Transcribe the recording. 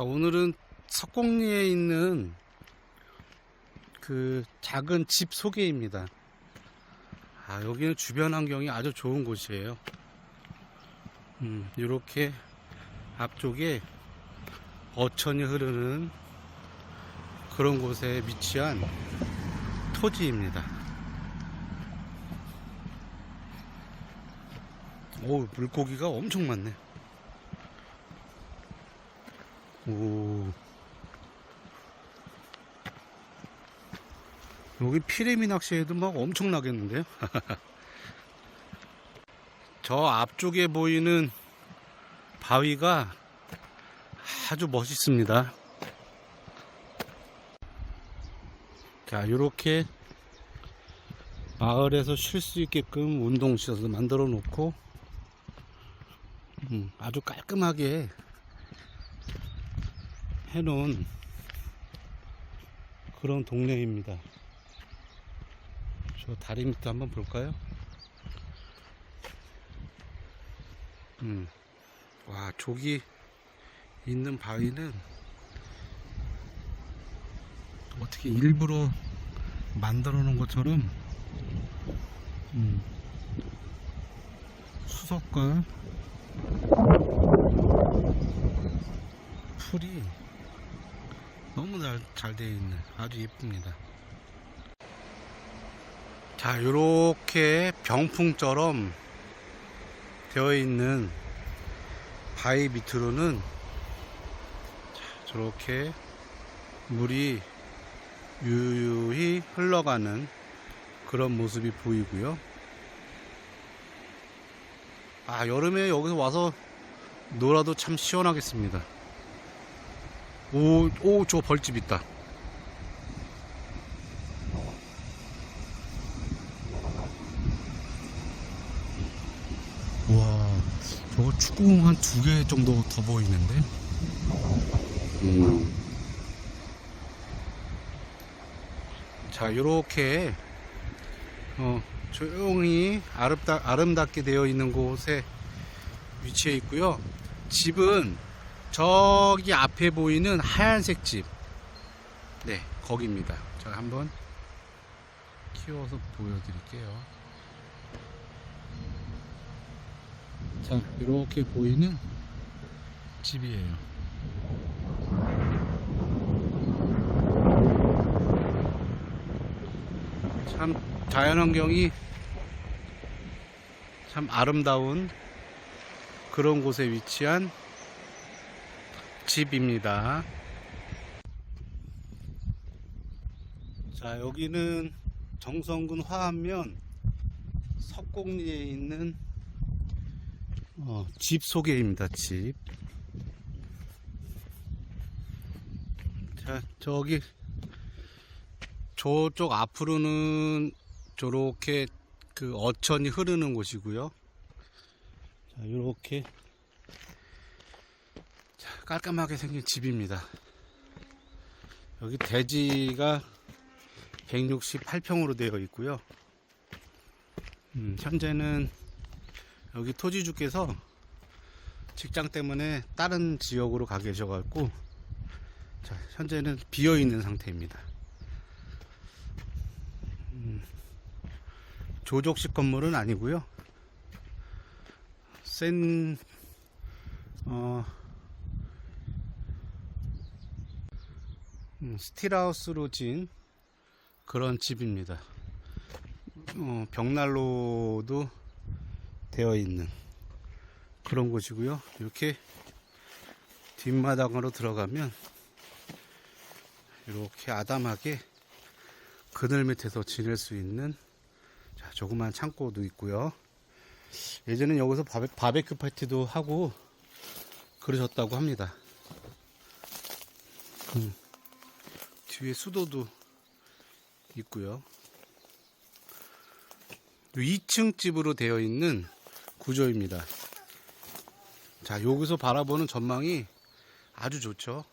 자, 오늘은 석공리에 있는 그 작은 집 소개입니다. 아, 여기는 주변 환경이 아주 좋은 곳이에요. 음, 이렇게 앞쪽에 어천이 흐르는 그런 곳에 위치한 토지입니다. 오, 물고기가 엄청 많네. 오. 여기 피레미 낚시에도 막 엄청 나겠는데요? 저 앞쪽에 보이는 바위가 아주 멋있습니다. 자, 이렇게 마을에서 쉴 수 있게끔 운동시설도 만들어 놓고, 음, 아주 깔끔하게 해놓은 그런 동네입니다. 저 다리 밑에 한번 볼까요? 음, 와, 저기 있는 바위는 어떻게 일부러 만들어 놓은 것처럼 음, 수석과 풀이 너무 잘, 잘 되어 있는 아주 예쁩니다. 자, 요렇게 병풍처럼 되어 있는 바위 밑으로는 자, 저렇게 물이 유유히 흘러가는 그런 모습이 보이고요. 아, 여름에 여기서 와서 놀아도 참 시원하겠습니다. 오, 오, 저 벌집 있다. 와, 저거 축구공 한 두 개 정도 더 보이는데? 자, 요렇게, 어, 조용히 아름다, 아름답게 되어 있는 곳에 위치해 있고요. 집은 저기 앞에 보이는 하얀색 집. 네, 거기입니다. 제가 한번 키워서 보여드릴게요. 자, 이렇게 보이는 집이에요. 참 자연환경이 참 아름다운 그런 곳에 위치한 집입니다. 자, 여기는 정성군 화암면 석곡리에 있는 어, 집 소개입니다. 집. 자, 저기 저쪽 앞으로는 저렇게 그 어천이 흐르는 곳이고요. 자, 이렇게 깔끔하게 생긴 집입니다. 여기 대지가 168평으로 되어 있고요. 음, 현재는 여기 토지주께서 직장 때문에 다른 지역으로 가 계셔갖고 자, 현재는 비어 있는 상태입니다. 음, 조족식 건물은 아니고요. 센 어, 스틸하우스로 진 그런 집입니다. 어, 벽난로도 되어 있는 그런 곳이고요. 이렇게 뒷마당으로 들어가면 이렇게 아담하게 그늘 밑에서 지낼 수 있는 자, 조그만 창고도 있고요. 예전엔 여기서 바베, 바베큐 파티도 하고 그러셨다고 합니다. 음. 뒤에 수도도 있고요. 2층 집으로 되어 있는 구조입니다. 자, 여기서 바라보는 전망이 아주 좋죠.